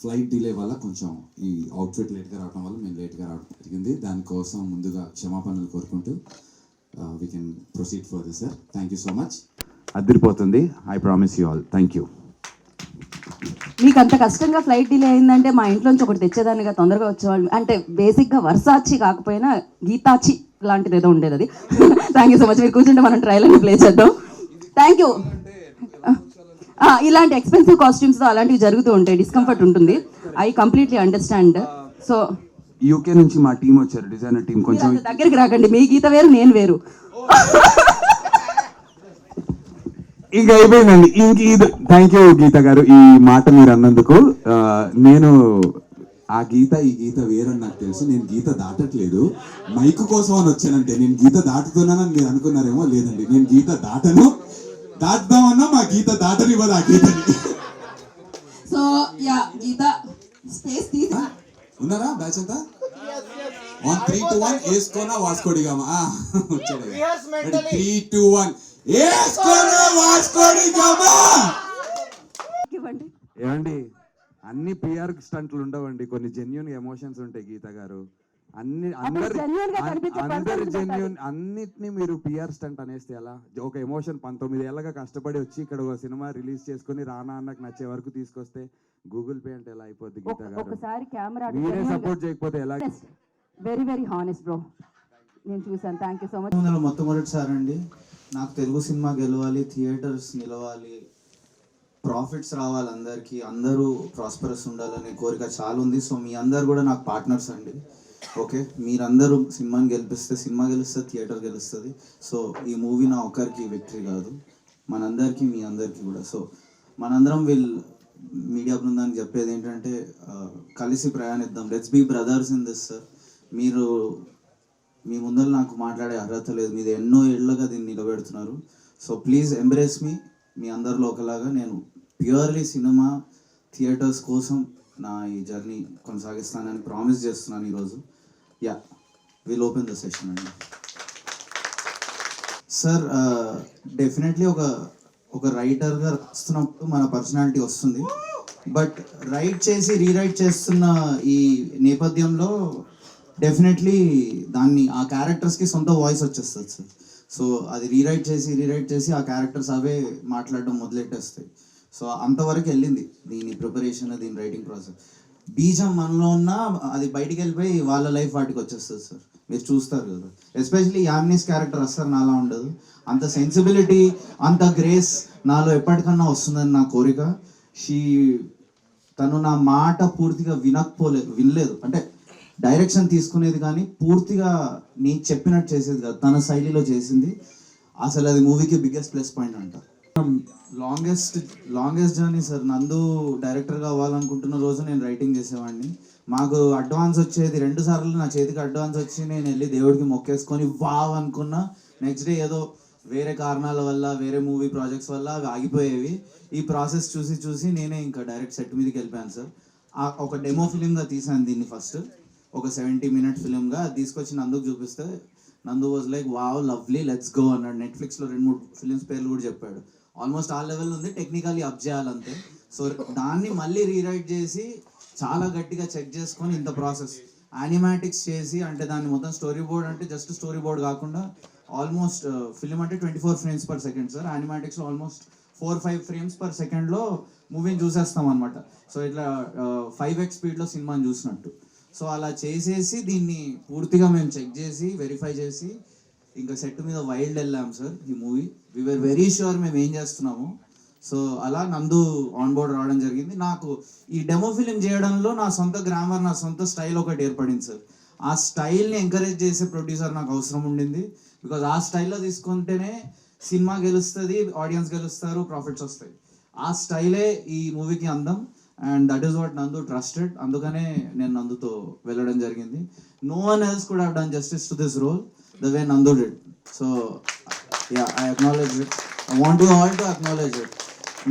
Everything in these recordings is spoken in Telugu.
ఫ్లైట్ డిలే వల్ల కొంచెం ఈ అవుట్ఫిట్ లేట్గా రావడం వల్ల మేము లేట్గా రావడం జరిగింది. దానికోసం ముందుగా క్షమాపణలు కోరుకుంటూ we can proceed for this sir thank you so much అదిరిపోతుంది. I promise you all thank you మీకు అంత కష్టంగా ఫ్లైట్ డిలే అయిందంటే మా ఇంట్లోంచి ఒకటి తెచ్చేదానిగా తొందరగా వచ్చేవాళ్ళు. అంటే బేసిక్గా వర్సాచి కాకపోయినా గీతాచి లాంటిది ఏదో ఉండేది అది థ్యాంక్ యూ సో మచ్ మీరు కూర్చుంటే మనం ట్రైలర్ ప్లే చేద్దాం. థ్యాంక్ యూ ఇలాంటి ఎక్స్పెన్సివ్ కాస్ట్యూమ్స్తో అలాంటివి జరుగుతూ ఉంటాయి. డిస్కంఫర్ట్ ఉంటుంది. I completely understand so UK నుంచి మా టీం వచ్చారు డిజైనర్ టీం కొంచెం దగ్గరికి రాకండి. మీ గీత వేరు నేను వేరు. ఇంక అయిపోయిందండి. ఇంక ఇది థ్యాంక్ యూ గీత గారు ఈ మాట మీరు అన్నందుకు. ఆ, నేను ఆ గీత ఈ గీత వేరని నాకు తెలుసు. నేను గీత దాటట్లేదు. మైక్ కోసం అని వచ్చానంటే నేను గీత దాటుతున్నానని మీరు అనుకున్నారేమో లేదండి. నేను గీత దాటను. దాటుదామన్నా మా గీత దాటనివ్వదు ఆ గీతని సో యా గీత స్పేస్ తీసి ఉన్నారా బ్యాచ్ అంతా వన్ త్రీ టూ వన్ వేసుకోనా వాస్కోడిగామా వచ్చాడు త్రీ టూ వన్ వేసుకోనా వాస్కోడిగామా ఏమండి అన్ని పిఆర్ స్టంట్లు ఉండవండి కొన్ని జెన్యున్ ఎమోషన్స్ ఉంటాయి గీత గారు అన్ని అందరి జెన్యున్ అన్నిటిని మీరు పిఆర్ స్టంట్ అనేస్తే ఎలా? ఒక ఎమోషన్ పంతొమ్మిది ఏళ్ళగా కష్టపడి వచ్చి ఇక్కడ ఒక సినిమా రిలీజ్ చేసుకొని రానా అన్నకు నచ్చే వరకు తీసుకొస్తే గూగుల్ పే అంటే ఎలా అయిపోద్ది గీత ఒకసారి కెమెరా మీరే సపోర్ట్ చేయకపోతే ఎలా? వెరీ వెరీ హానెస్ట్ బ్రో నేను చూసాను థ్యాంక్ యూ సో మచ్ మొట్టమొదటిసారి అండి నాకు తెలుగు సినిమా గెలవాలి థియేటర్స్ నిలవాలి ప్రాఫిట్స్ రావాలి అందరికీ. అందరూ ప్రాస్పరస్ ఉండాలనే కోరిక చాలా ఉంది సో మీ అందరు కూడా నాకు పార్ట్నర్స్ అండి. ఓకే? మీరందరూ సినిమాని గెలిపిస్తే సినిమా గెలుస్తుంది థియేటర్ గెలుస్తుంది. సో ఈ మూవీ నా ఒక్కరికి విక్టరీ కాదు. మనందరికీ మీ అందరికీ కూడా. సో మనందరం విల్ మీడియా బృందానికి చెప్పేది ఏంటంటే కలిసి ప్రయాణిద్దాం. Let's be brothers in this sir మీరు మీ ముందర నాకు మాట్లాడే అర్హత లేదు. మీరు ఎన్నో ఏళ్ళగా దీన్ని నిలబెడుతున్నారు. సో ప్లీజ్ ఎంబ్రేస్ మీ మీ అందరిలో ఒకలాగా నేను ప్యూర్లీ సినిమా థియేటర్స్ కోసం నా ఈ జర్నీ కొనసాగిస్తానని ప్రామిస్ చేస్తున్నాను ఈరోజు. Yeah will open the session అండి. సార్ డెఫినెట్లీ ఒక ఒక రైటర్గా రాస్తున్నప్పుడు మన పర్సనాలిటీ వస్తుంది. బట్ రైట్ చేసి రీరైట్ చేస్తున్న ఈ నేపథ్యంలో డెఫినెట్లీ దాన్ని ఆ క్యారెక్టర్స్కి సొంత వాయిస్ వచ్చేస్తుంది సార్ సో అది రీరైట్ చేసి రీరైట్ చేసి ఆ క్యారెక్టర్స్ అవే మాట్లాడడం మొదలెట్టేస్తాయి. సో అంతవరకు వెళ్ళింది దీని ప్రిపరేషన్ దీని రైటింగ్ ప్రాసెస్ బీజం మనలో ఉన్న అది బయటికి వెళ్ళిపోయి వాళ్ళ లైఫ్ వాటికి వచ్చేస్తుంది సార్. మీరు చూస్తారు కదా. ఎస్పెషలీ యామినీస్ క్యారెక్టర్ అస్సలు నాలా ఉండదు. అంత సెన్సిబిలిటీ అంత గ్రేస్ నాలో ఎప్పటికన్నా వస్తుందని నా కోరిక. షీ తను నా మాట పూర్తిగా వినకపోలేదు వినలేదు. అంటే డైరెక్షన్ తీసుకునేది కానీ పూర్తిగా నేను చెప్పినట్టు చేసేది కాదు. తన శైలిలో చేసింది. అసలు అది మూవీకి బిగ్గెస్ట్ ప్లస్ పాయింట్ అంటారు longest longest journey sir. Nandu డైరెక్టర్గా అవ్వాలనుకుంటున్న రోజు నేను రైటింగ్ చేసేవాడిని. మాకు అడ్వాన్స్ వచ్చేది రెండు సార్లు నా చేతికి అడ్వాన్స్ వచ్చి నేను వెళ్ళి దేవుడికి మొక్కేసుకొని వావ్ అనుకున్నా. నెక్స్ట్ డే ఏదో వేరే కారణాల వల్ల వేరే మూవీ ప్రాజెక్ట్స్ వల్ల అవి ఆగిపోయేవి. ఈ ప్రాసెస్ చూసి చూసి నేనే ఇంకా డైరెక్ట్ సెట్ మీదకి వెళ్ళిపోయాను సార్. ఆ ఒక డెమో ఫిలింగా తీసాను దీన్ని ఫస్ట్. ఒక సెవెంటీ మినిట్ ఫిలింగా తీసుకొచ్చి నందుకు చూపిస్తే Nandu was like wow lovely let's go అన్నాడు. నెట్ఫ్లిక్స్లో రెండు మూడు ఫిలిమ్స్ పేర్లు కూడా చెప్పాడు. ఆల్మోస్ట్ ఆ లెవెల్ ఉంది. Technically up చేయాలంతే. సో దాన్ని మళ్ళీ రీరైట్ చేసి చాలా గట్టిగా చెక్ చేసుకొని ఇంత ప్రాసెస్ యానిమాటిక్స్ చేసి అంటే దాన్ని మొత్తం స్టోరీ బోర్డ్ అంటే జస్ట్ స్టోరీ బోర్డ్ కాకుండా ఆల్మోస్ట్ ఫిలిం uh, అంటే twenty four frames per second sir యానిమాటిక్స్లో almost four five frames per సెకండ్లో మూవీని చూసేస్తాం అనమాట సో ఇట్లా ఫైవ్ ఎక్స్ స్పీడ్లో సినిమాని చూసినట్టు. సో అలా చేసేసి దీన్ని పూర్తిగా మేము చెక్ చేసి వెరిఫై చేసి ఇంకా సెట్ మీద వైల్డ్ వెళ్ళాం సార్ ఈ మూవీ. వీఆర్ వెరీ షూర్ మేము ఏం చేస్తున్నాము. సో అలా నందు ఆన్ బోర్డ్ రావడం జరిగింది. నాకు ఈ డెమో ఫిలిం చేయడంలో నా సొంత గ్రామర్ నా సొంత స్టైల్ ఒకటి ఏర్పడింది సార్. ఆ స్టైల్ని ఎంకరేజ్ చేసే ప్రొడ్యూసర్ నాకు అవసరం ఉండింది. బికాజ్ ఆ స్టైల్లో తీసుకుంటేనే సినిమా గెలుస్తుంది ఆడియన్స్ గెలుస్తారు ప్రాఫిట్స్ వస్తాయి. ఆ స్టైలే ఈ మూవీకి అందం. And that is what Nandu trusted అందుకనే నేను నందుతో వెళ్ళడం జరిగింది. నో వన్ ఎల్స్ కూడా done justice to this role the way Nandu did so yeah I acknowledge it I want you all to acknowledge it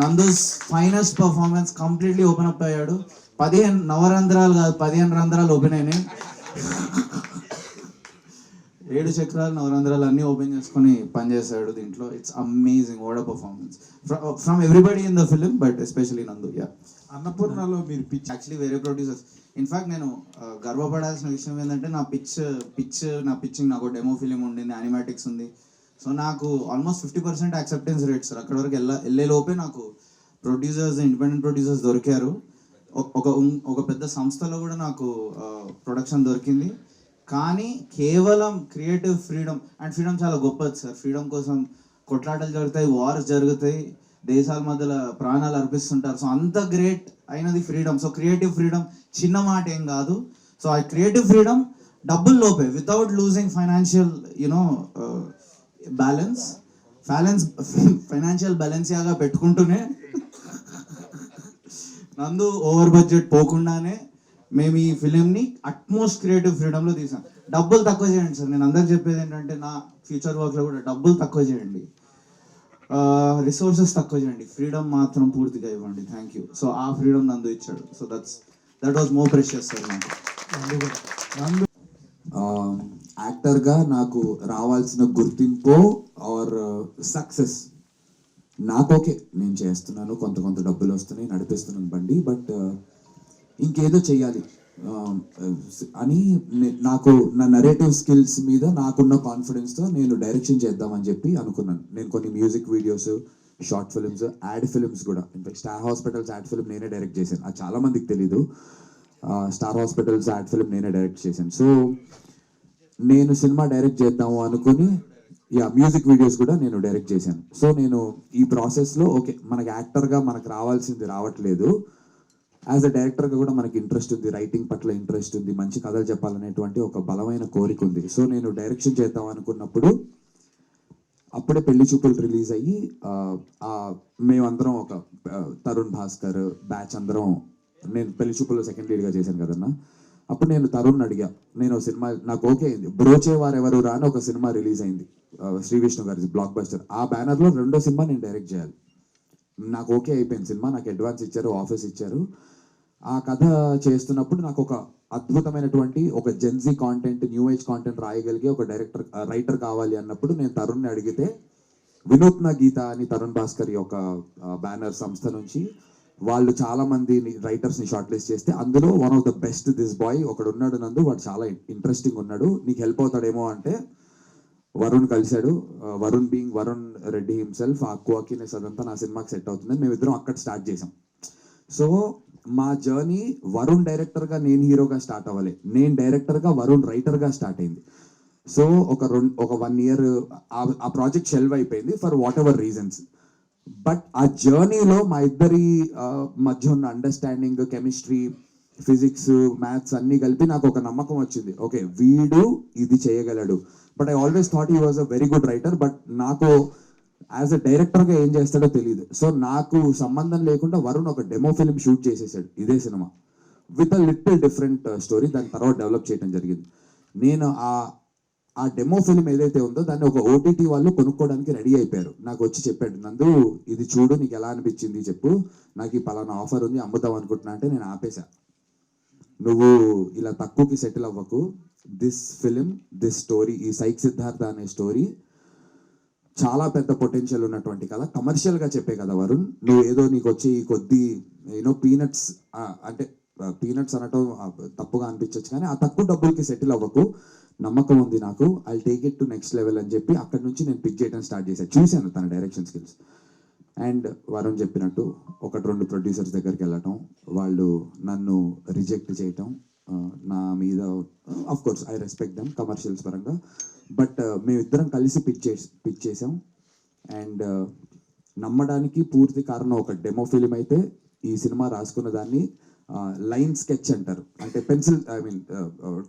Nandu's finest performance completely open up అయ్యాడు. పదిహేను నవరంధ్రాలు కాదు పదిహేను రంధ్రాలు ఓపెన్ అయినాయి. ఏడు చక్రాలు నవరంధ్రాలు అన్ని ఓపెన్ చేసుకొని పనిచేశాడు దీంట్లో. ఇట్స్ అమేజింగ్ ఓడ performance from everybody in the film but especially Nandu yeah అన్నపూర్ణలో మీరు పిచ్చి యాక్చువల్లీ వేరే ప్రొడ్యూసర్స్ ఇన్ఫాక్ట్ నేను గర్వపడాల్సిన విషయం ఏంటంటే నా పిచ్ పిచ్ నా పిచ్చింగ్ నాకు డెమో ఫిలిం ఉండింది యానిమాటిక్స్ ఉంది. సో నాకు almost fifty percent acceptance rate sir అక్కడ వరకు వెళ్ళ వెళ్ళే లోపే నాకు ప్రొడ్యూసర్స్ ఇండిపెండెంట్ ప్రొడ్యూసర్స్ దొరికారు. ఒక- ఒక పెద్ద సంస్థలో కూడా నాకు ప్రొడక్షన్ దొరికింది. కానీ కేవలం క్రియేటివ్ ఫ్రీడమ్ అండ్ ఫ్రీడమ్ చాలా గొప్పది సార్ ఫ్రీడమ్ కోసం కొట్లాటలు జరుగుతాయి వార్స్ జరుగుతాయి. దేశాల మధ్యలో ప్రాణాలు అర్పిస్తుంటారు. సో అంత గ్రేట్ అయినది ఫ్రీడమ్ సో క్రియేటివ్ ఫ్రీడమ్ చిన్న మాట ఏం కాదు. సో ఆ క్రియేటివ్ ఫ్రీడమ్ డబ్బులు లోపే without losing financial you know balance balance financial బ్యాలెన్సియాగా పెట్టుకుంటూనే నందు ఓవర్ బడ్జెట్ పోకుండానే మేము ఈ ఫిలింని అట్మోస్ట్ క్రియేటివ్ ఫ్రీడమ్లో తీసాం. డబ్బులు తక్కువ చేయండి సార్. నేను అందరికి చెప్పేది ఏంటంటే నా ఫ్యూచర్ వర్క్లో కూడా డబ్బులు తక్కువ చేయండి. రిసోర్సెస్ తక్కువ చేయండి. ఫ్రీడమ్ మాత్రం పూర్తిగా ఇవ్వండి. థ్యాంక్ యూ సో ఆ ఫ్రీడమ్ నందు ఇచ్చాడు. So that's that was more precious sir నాకు యాక్టర్గా నాకు రావాల్సిన గుర్తింపు ఆర్ సక్సెస్ నాకు ఓకే. నేను చేస్తున్నాను. కొంత కొంత డబ్బులు వస్తున్నాయి. నడిపిస్తున్నాను బండి. బట్ ఇంకేదో చెయ్యాలి. Um, అని నాకు నా నరేటివ్ స్కిల్స్ మీద నాకున్న కాన్ఫిడెన్స్తో నేను డైరెక్షన్ చేద్దామని చెప్పి అనుకున్నాను. నేను కొన్ని music videos short films ad films కూడా. In fact star hospitals ad film నేనే డైరెక్ట్ చేశాను. అది చాలా మందికి తెలీదు. స్టార్ హాస్పిటల్స్ యాడ్ ఫిల్మ్ నేనే డైరెక్ట్ చేశాను. సో నేను సినిమా డైరెక్ట్ చేద్దాము అనుకుని యా మ్యూజిక్ వీడియోస్ కూడా నేను డైరెక్ట్ చేశాను. సో నేను ఈ ప్రాసెస్లో ఓకే మనకి యాక్టర్గా మనకు రావాల్సింది రావట్లేదు. యాజ్ అ డైరెక్టర్గా కూడా మనకి ఇంట్రెస్ట్ ఉంది. రైటింగ్ పట్ల ఇంట్రెస్ట్ ఉంది. మంచి కథలు చెప్పాలనేటువంటి ఒక బలమైన కోరిక ఉంది. సో నేను డైరెక్షన్ చేద్దాం అనుకున్నప్పుడు అప్పుడే పెళ్ళి చూపులు రిలీజ్ అయ్యి మేమందరం ఒక తరుణ్ భాస్కర్ బ్యాచ్ అందరం నేను పెళ్ళి చూపుల్లో సెకండ్ లీడ్గా చేశాను కదన్నా. అప్పుడు నేను తరుణ్ అడిగా. నేను సినిమా నాకు ఓకే అయింది. బ్రోచే వారెవరు రా అని ఒక సినిమా రిలీజ్ అయింది. శ్రీ విష్ణు గారి బ్లాక్ బస్టర్ ఆ బ్యానర్లో రెండో సినిమా నేను డైరెక్ట్ చేయాలి. నాకు ఓకే అయిపోయింది సినిమా. నాకు అడ్వాన్స్ ఇచ్చారు ఆఫీస్ ఇచ్చారు. ఆ కథ చేస్తున్నప్పుడు నాకు ఒక అద్భుతమైనటువంటి ఒక Gen Z content new age content రాయగలిగే ఒక డైరెక్టర్ రైటర్ కావాలి అన్నప్పుడు నేను తరుణ్ని అడిగితే వినూత్న గీత అని తరుణ్ భాస్కర్ యొక్క బ్యానర్ సంస్థ నుంచి వాళ్ళు చాలా మంది రైటర్స్ని షార్ట్ లిస్ట్ చేస్తే అందులో one of the best this boy ఒకడు ఉన్నాడు నందు. వాడు చాలా ఇంట్రెస్టింగ్ ఉన్నాడు. నీకు హెల్ప్ అవుతాడేమో అంటే వరుణ్ కలిశాడు. వరుణ్ బీయింగ్ వరుణ్ రెడ్డి హిమ్సెల్ఫ్ ఆ క్వాకినెస్ అదంతా నా సినిమాకి సెట్ అవుతుంది మేమిద్దరం అక్కడ స్టార్ట్ చేసాం సో మా జర్నీ వరుణ్ డైరెక్టర్గా నేను హీరోగా స్టార్ట్ అవ్వాలి. నేను డైరెక్టర్గా వరుణ్ రైటర్గా స్టార్ట్ అయింది. సో ఒక రెండు ఒక వన్ ఇయర్ ఆ ప్రాజెక్ట్ షెల్వ్ అయిపోయింది for whatever reasons. But ఆ జర్నీలో మా ఇద్దరి మధ్య ఉన్న అండర్స్టాండింగ్ కెమిస్ట్రీ ఫిజిక్స్ మ్యాథ్స్ అన్నీ కలిపి నాకు ఒక నమ్మకం వచ్చింది. ఓకే వీడు ఇది చేయగలడు. But I always thought he was a very good writer but నాకు యాజ్ అ డైరెక్టర్గా ఏం చేస్తాడో తెలియదు సో నాకు సంబంధం లేకుండా వరుణ్ ఒక డెమో ఫిల్మ్ షూట్ చేసేసాడు ఇదే cinema. With a little different story దాని తర్వాత డెవలప్ చేయడం జరిగింది. నేను ఆ ఆ డెమో ఫిల్మ్ ఏదైతే ఉందో దాన్ని ఒక ఓటీటీ వాళ్ళు కొనుక్కోవడానికి రెడీ అయిపోయారు. నాకు వచ్చి చెప్పాడు నందు ఇది చూడు నీకు ఎలా అనిపించింది చెప్పు. నాకు ఈ పలానా ఆఫర్ ఉంది అమ్ముదాం అనుకుంటున్నా అంటే నేను ఆపేశా. నువ్వు ఇలా తక్కువకి సెటిల్ అవ్వకు. దిస్ ఫిలిం దిస్ స్టోరీ ఈ సైక్ సిద్ధార్థ అనే స్టోరీ చాలా పెద్ద పొటెన్షియల్ ఉన్నటువంటి కథ కమర్షియల్గా చెప్పే కదా వరుణ్ నువ్వు ఏదో నీకు వచ్చి ఈ కొద్ది యూనో పీనట్స్ అంటే పీనట్స్ అనటం తప్పుగా అనిపించవచ్చు కానీ ఆ తక్కువ డబ్బులకి సెటిల్ అవ్వకు. నమ్మకం ఉంది నాకు. I take it to next level అని చెప్పి అక్కడ నుంచి నేను పిక్ చేయడం స్టార్ట్ చేశాను చూశాను తన డైరెక్షన్ స్కిల్స్ అండ్ వరుణ్ చెప్పినట్టు ఒకటి రెండు ప్రొడ్యూసర్స్ దగ్గరికి వెళ్ళటం వాళ్ళు నన్ను రిజెక్ట్ చేయటం నా మీద of course I respect them commercials పరంగా. బట్ uh, మేమిద్దరం కలిసి పిచ్ చేసి పిచ్ చేసాం. అండ్ uh, నమ్మడానికి పూర్తి కారణం ఒక డెమో ఫిలిం అయితే ఈ సినిమా రాసుకున్న దాన్ని uh, లైన్ స్కెచ్ అంటారు. అంటే పెన్సిల్ ఐ మీన్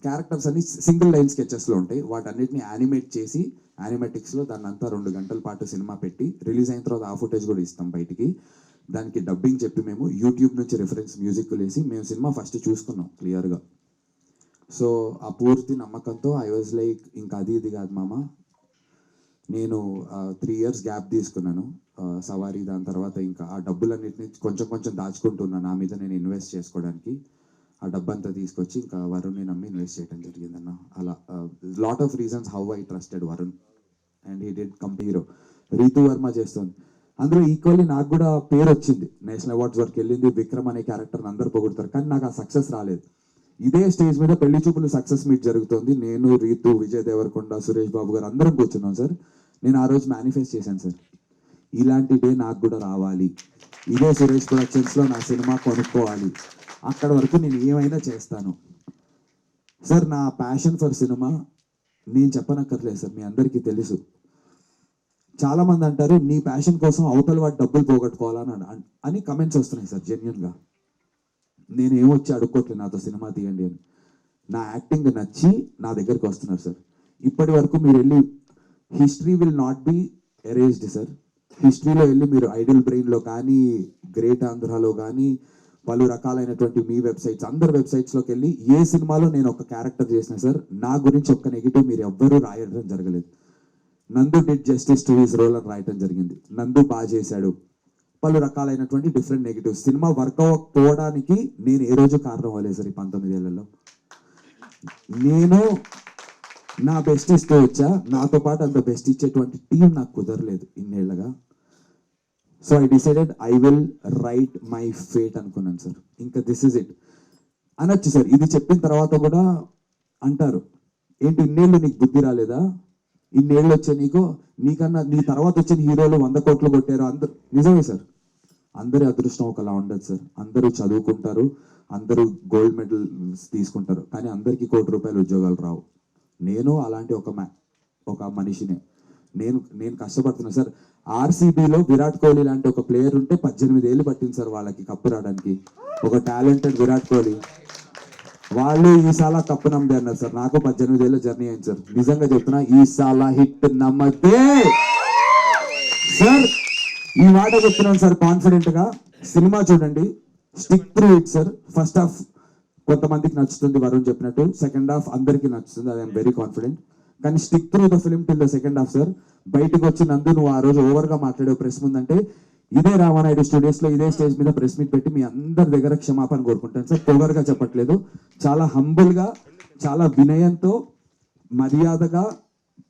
క్యారెక్టర్స్ అన్ని సింగిల్ లైన్ స్కెచెస్లో ఉంటాయి. వాటన్నిటిని యానిమేట్ చేసి యానిమేటిక్స్లో దాన్ని అంతా రెండు గంటల పాటు సినిమా పెట్టి రిలీజ్ అయిన తర్వాత ఆ ఫుటేజ్ కూడా ఇస్తాం బయటికి. దానికి డబ్బింగ్ చెప్పి మేము యూట్యూబ్ నుంచి రిఫరెన్స్ మ్యూజిక్ వేసి మేము సినిమా ఫస్ట్ చూసుకున్నాం క్లియర్గా. సో ఆ పూర్తి నమ్మకంతో ఐ వాజ్ లైక్ ఇంకా అది ఇది కాదు మామ. నేను త్రీ ఇయర్స్ గ్యాప్ తీసుకున్నాను. సవారీ దాని తర్వాత ఇంకా ఆ డబ్బులన్నిటిని కొంచెం కొంచెం దాచుకుంటున్నాను నా మీద నేను ఇన్వెస్ట్ చేసుకోవడానికి. ఆ డబ్బంతా తీసుకొచ్చి ఇంకా వరుణ్ని నమ్మి ఇన్వెస్ట్ చేయడం జరిగిందన్న. అలా lot of reasons how I trusted Varun. And he did come hero Ritu Varma చేస్తుంది. అందులో ఈక్వల్లీ నాకు కూడా పేరు వచ్చింది నేషనల్ అవార్డ్స్ వరకు వెళ్ళింది. విక్రమ్ అనే క్యారెక్టర్ అందరు పొగుడతారు. కానీ నాకు ఆ సక్సెస్ రాలేదు. ఇదే స్టేజ్ మీద పెళ్ళి చూపులు సక్సెస్ మీట్ జరుగుతుంది. నేను రీతు విజయ్ దేవరకొండ సురేష్ బాబు గారు అందరం కూర్చున్నాం సార్. నేను ఆ రోజు మేనిఫెస్ట్ చేశాను సార్. ఇలాంటి డే నాకు కూడా రావాలి. ఇదే సురేష్ ప్రొడక్షన్స్లో నా సినిమా కొనుక్కోవాలి. అక్కడ వరకు నేను ఏమైనా చేస్తాను. సార్ నా ప్యాషన్ ఫర్ సినిమా నేను చెప్పనక్కర్లేదు సార్ మీ అందరికీ తెలుసు. చాలా మంది అంటారు నీ ప్యాషన్ కోసం అవతల వాటి డబ్బులు పోగొట్టుకోవాలని అని కమెంట్స్ వస్తున్నాయి సార్ జెన్యున్గా నేను ఏమొచ్చి అడుక్కోట్లేదు నాతో సినిమా తీయండి అని. నా యాక్టింగ్ నచ్చి నా దగ్గరికి వస్తున్నారు సార్. ఇప్పటి వరకు మీరు వెళ్ళి history will not be erased sir. హిస్టరీలో వెళ్ళి మీరు ఐడల్ బ్రెయిన్లో కానీ గ్రేట్ ఆంధ్రాలో కానీ పలు రకాలైనటువంటి మీ వెబ్సైట్స్ అందరు వెబ్సైట్స్లోకి వెళ్ళి ఏ సినిమాలో నేను ఒక క్యారెక్టర్ చేసిన సార్ నా గురించి ఒక్క నెగిటివ్ మీరు ఎవ్వరూ రాయడం జరగలేదు. Nandu did justice to his role అని రాయటం జరిగింది. నందు బాగా చేశాడు. పలు రకాలైనటువంటి డిఫరెంట్ నెగిటివ్స్ సినిమా వర్క్ పోవడానికి నేను ఏ రోజు కారణం అవ్వలేదు సార్ ఈ పంతొమ్మిదేళ్ళలో. నేను నా బెస్ట్ ఇస్తే వచ్చా నాతో పాటు అంత బెస్ట్ ఇచ్చేటువంటి టీం నాకు కుదరలేదు ఇన్నేళ్ళగా so I decided I will write my fate అనుకున్నాను సార్. ఇంకా దిస్ ఇస్ ఇట్ అనొచ్చు సార్ ఇది చెప్పిన తర్వాత కూడా అంటారు ఏంటి ఇన్నేళ్ళు నీకు బుద్ధి రాలేదా? ఇన్నేళ్ళు వచ్చే నీకు నీకన్నా నీ తర్వాత వచ్చిన హీరోలు వంద కోట్లు కొట్టారు. అందరు నిజమే సార్. అందరి అదృష్టం ఒకలా ఉండదు సార్. అందరూ చదువుకుంటారు అందరూ గోల్డ్ మెడల్ తీసుకుంటారు కానీ అందరికీ కోటి రూపాయలు ఉద్యోగాలు రావు. నేను అలాంటి ఒక మ్యా ఒక మనిషినే. నేను నేను కష్టపడుతున్నా సార్. ఆర్సీబీలో విరాట్ కోహ్లీ లాంటి ఒక ప్లేయర్ ఉంటే పద్దెనిమిది ఏళ్ళు పట్టింది సార్ వాళ్ళకి కప్పు రావడానికి. ఒక టాలెంటెడ్ విరాట్ కోహ్లీ. వాళ్ళు ఈ సాలా తప్పు నమ్మదే అన్నారు సార్. నాకు పద్దెనిమిది ఏళ్ళ జర్నీ అయింది సార్. నిజంగా చెప్తున్నా సాలా హిట్ నమ్మదే సార్ ఈ మాట చెప్తున్నాను సార్ కాన్ఫిడెంట్గా. సినిమా చూడండి. Stick through it sir. First half కొంతమందికి నచ్చుతుంది వరుణ్ చెప్పినట్టు. సెకండ్ హాఫ్ అందరికీ నచ్చుతుంది. ఐఎమ్ వెరీ కాన్ఫిడెంట్ కానీ stick through the film till the second half sir. బయటకు వచ్చినందు నువ్వు ఆ రోజు ఓవర్గా మాట్లాడే ప్రెస్ ముందంటే ఇదే రామానాయుడు స్టూడియోస్లో ఇదే స్టేజ్ మీద ప్రెస్ మీట్ పెట్టి మీ అందరి దగ్గర క్షమాపణ కోరుకుంటాను. సార్ పొగరుగా చెప్పట్లేదు. చాలా హంబుల్గా చాలా వినయంతో మర్యాదగా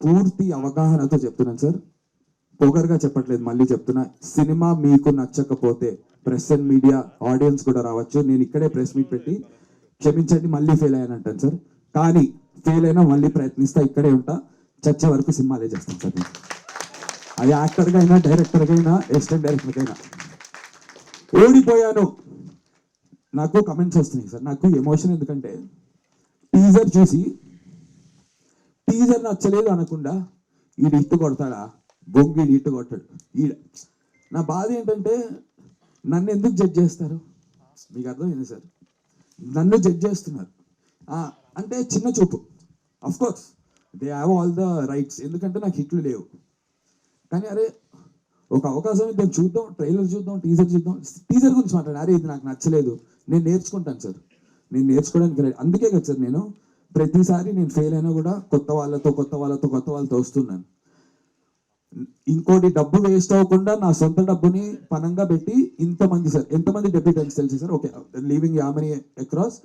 పూర్తి అవగాహనతో చెప్తున్నాను సార్. పొగరుగా చెప్పట్లేదు మళ్ళీ చెప్తున్నా. సినిమా మీకు నచ్చకపోతే ప్రెస్ అండ్ మీడియా ఆడియన్స్ కూడా రావచ్చు. నేను ఇక్కడే ప్రెస్ మీట్ పెట్టి క్షమించండి మళ్ళీ ఫెయిల్ అయ్యాను అంటాను సార్. కానీ ఫెయిల్ అయినా మళ్ళీ ప్రయత్నిస్తా ఇక్కడే ఉంటా. చచ్చే వరకు సినిమాలే చేస్తాను సార్ నేను. అది యాక్టర్గా అయినా డైరెక్టర్గా అయినా అసిస్టెంట్ డైరెక్టర్గా అయినా. ఓడిపోయాను. నాకు కమెంట్స్ వస్తున్నాయి సార్. నాకు ఎమోషన్ ఎందుకంటే టీజర్ చూసి టీజర్ నచ్చలేదు అనకుండా ఈడు ఇట్టు కొడతాడా? బొంగి ఈడు ఇట్టు కొట్టాడు. ఈడ నా బాధ ఏంటంటే నన్ను ఎందుకు జడ్జ్ చేస్తారు? మీకు అర్థమైంది సార్? నన్ను జడ్జ్ చేస్తున్నారు. అంటే చిన్న చూపు. Of course they have all the rights ఎందుకంటే నాకు హిట్లు లేవు. కానీ అరే ఒక అవకాశం ఇద్దాం చూద్దాం ట్రైలర్ చూద్దాం టీజర్ చూద్దాం. టీజర్ గురించి మాట్లాడారు అరే ఇది నాకు నచ్చలేదు. నేను నేర్చుకుంటాను సార్. నేను నేర్చుకోవడానికి రెడీ అందుకే కదా సార్ నేను ప్రతిసారి నేను ఫెయిల్ అయినా కూడా కొత్త వాళ్ళతో కొత్త వాళ్ళతో కొత్త వాళ్ళతో వస్తున్నాను. ఇంకోటి డబ్బు వేస్ట్ అవ్వకుండా నా సొంత డబ్బుని పనంగా పెట్టి ఇంతమంది సార్ ఎంతమంది డెబ్యూటెంట్స్ తెలుసు సార్? ఓకే లీవింగ్ యామనీ అక్రాస్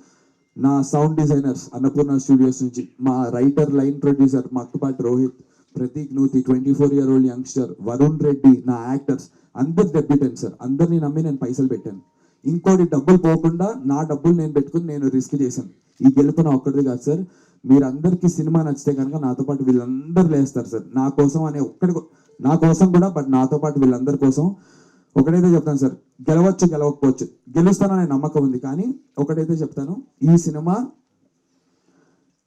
నా సౌండ్ డిజైనర్స్ అన్నపూర్ణ స్టూడియోస్ నుంచి మా writer line producer Makkupati Rohit Prateek Nuthi twenty four year old youngster Varun Reddy నా యాక్టర్స్ అందరు డెబ్యూటెంట్స్ సార్ అందరిని నమ్మి నేను పైసలు పెట్టాను. ఇంకోటి డబ్బులు పోకుండా నా డబ్బులు నేను పెట్టుకుని నేను రిస్క్ చేశాను. ఈ గెలుపు నా ఒక్కటిది కాదు సార్ మీరందరికీ సినిమా నచ్చితే కనుక నాతో పాటు వీళ్ళందరూ లేస్తారు సార్ నా కోసం అనే ఒక్కడి నా కోసం కూడా బట్ నాతో పాటు వీళ్ళందరి కోసం ఒకటైతే చెప్తాను సార్ గెలవచ్చు గెలవకపోవచ్చు. గెలుస్తాననే నమ్మకం ఉంది కానీ ఒకటైతే చెప్తాను. ఈ సినిమా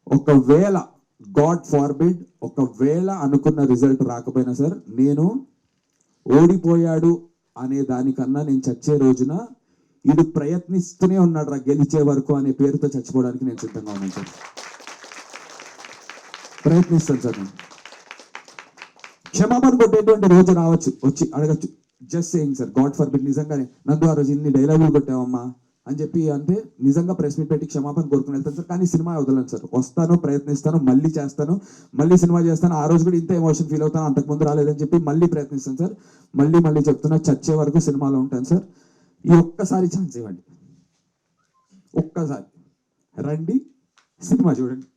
ఒకవేళ గాడ్ ఫార్బిడ్ ఒకవేళ అనుకున్న రిజల్ట్ రాకపోయినా సార్ నేను ఓడిపోయాడు అనే దానికన్నా నేను చచ్చే రోజున వీడు ప్రయత్నిస్తూనే ఉన్నాడు రా గెలిచే వరకు అనే పేరుతో చచ్చిపోవడానికి నేను సిద్ధంగా ఉన్నాను సార్ ప్రయత్నిస్తాను సార్ నేను. క్షమాపణ కొట్టేటువంటి రోజు రావచ్చు వచ్చి అడగచ్చు. Just saying sir God forbid నిజంగానే. నందు ఆ రోజు ఇన్ని డైలాగులు కొట్టావమ్మా. అని చెప్పి అంటే నిజంగా ప్రెస్ మీట్ పెట్టి క్షమాపణ కోరుకుని వెళ్తాను సార్. కానీ సినిమా వదలను సార్. వస్తాను ప్రయత్నిస్తాను మళ్ళీ చేస్తాను మళ్ళీ సినిమా చేస్తాను. ఆ రోజు కూడా ఇంత ఎమోషన్ ఫీల్ అవుతాను అంతకుముందు రాలేదని చెప్పి మళ్ళీ ప్రయత్నిస్తాను సార్. మళ్ళీ మళ్ళీ చెప్తున్నా చచ్చే వరకు సినిమాలో ఉంటాను సార్. ఈ ఒక్కసారి ఛాన్స్ ఇవ్వండి. ఒక్కసారి. రండి సినిమా చూడండి.